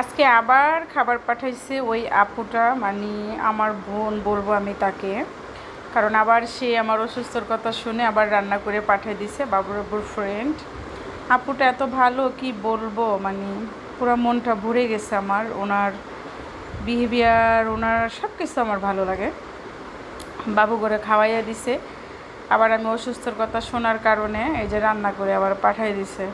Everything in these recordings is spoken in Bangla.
আজকে আবার খাবার পাঠাইছে ওই আপুটা মানে আমার বোন, বলব আমি তাকে। কারণ আবার সে আমার অসুস্থর কথা শুনে আবার রান্না করে পাঠিয়ে দিছে বাবুর বাবুর ফ্রেন্ড আপুটা এত ভালো, কি বলব? মানে পুরো মনটা ভরে গেছে আমার। ওনার বিহেভিয়ার ওনার সব কিছু আমার ভালো লাগে। বাবু করে খাওয়াইয়া দিছে। আবার আমি অসুস্থর কথা শোনার কারণে এই যে রান্না করে আবার পাঠাই দিছে।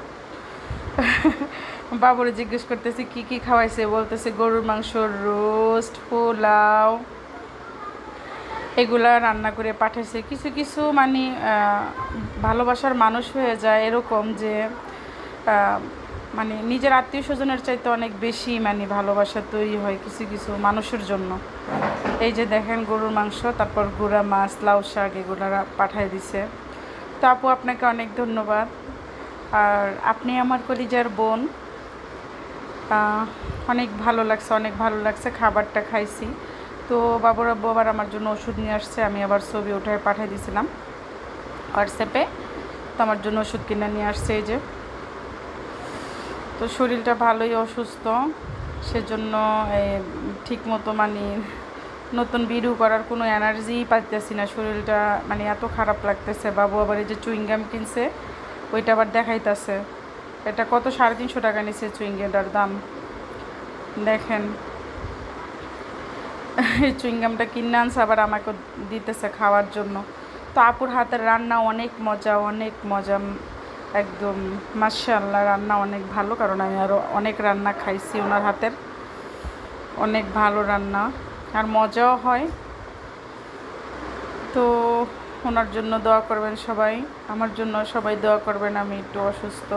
বাবুরে জিজ্ঞেস করতেছি, কি কি খাওয়াইছে? বলতেছে, গরুর মাংস রোস্ট, পোলাও। এগুলা রান্না করে পাঠাইছে। কিছু কিছু মানে ভালোবাসার মানুষ হয়ে যায় এরকম যে মানে নিজের আত্মীয় স্বজনের চাইতে অনেক বেশি মানে ভালোবাসা তৈরি হয় কিছু কিছু মানুষের জন্য। এই যে দেখেন গরুর মাংস, তারপর গুঁড়া মাছ, লাউ শাক এগুলো পাঠাই দিছে। তো আপু, আপনাকে অনেক ধন্যবাদ। আর আপনি আমার কলিজার বোন। অনেক ভালো লাগছে, অনেক ভালো লাগছে, খাবারটা খাইছি। তো বাবুর আব্বু আবার আমার জন্য ওষুধ নিয়ে আসছে, আমি আবার ছবি উঠায় পাঠিয়ে দিয়েছিলাম হোয়াটসঅ্যাপে তো আমার জন্য ওষুধ কিনে নিয়ে আসছে এই যে। তো শরীরটা ভালোই অসুস্থ, সেজন্য ঠিক মতো মানে নতুন ভিডিও করার কোনো এনার্জি পাইতেছি না। শরীরটা মানে এত খারাপ লাগতেছে, বাবু আবার এই যে চুইংগাম কিনছে, ওইটা আবার দেখাইতেছে। এটা কত? সাড়ে তিনশো টাকা নিচ্ছে চুইংগামটার দাম। দেখেন। এই চুইংগামটা কিনে আনছে, আবার আমাকে দিতেছে খাওয়ার জন্য। তো আপুর হাতের রান্না অনেক মজা অনেক মজা। একদম মার্শাল্লাহ রান্না অনেক ভালো, কারণ আমি আরও অনেক রান্না খাইছি ওনার হাতের। অনেক ভালো রান্না, আর মজাও হয়। তো ওনার জন্য দোয়া করবেন সবাই। আমার জন্য সবাই দোয়া করবেন, আমি একটু অসুস্থ।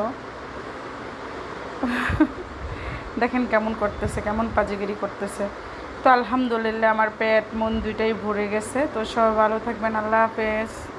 দেখেন কেমন করতেছে, কেমন পাজিগিরি করতেছে। তো আলহামদুলিল্লাহ, আমার পেট মন দুইটাই ভরে গেছে। তো সবাই ভালো থাকবেন, আল্লাহ হাফেজ।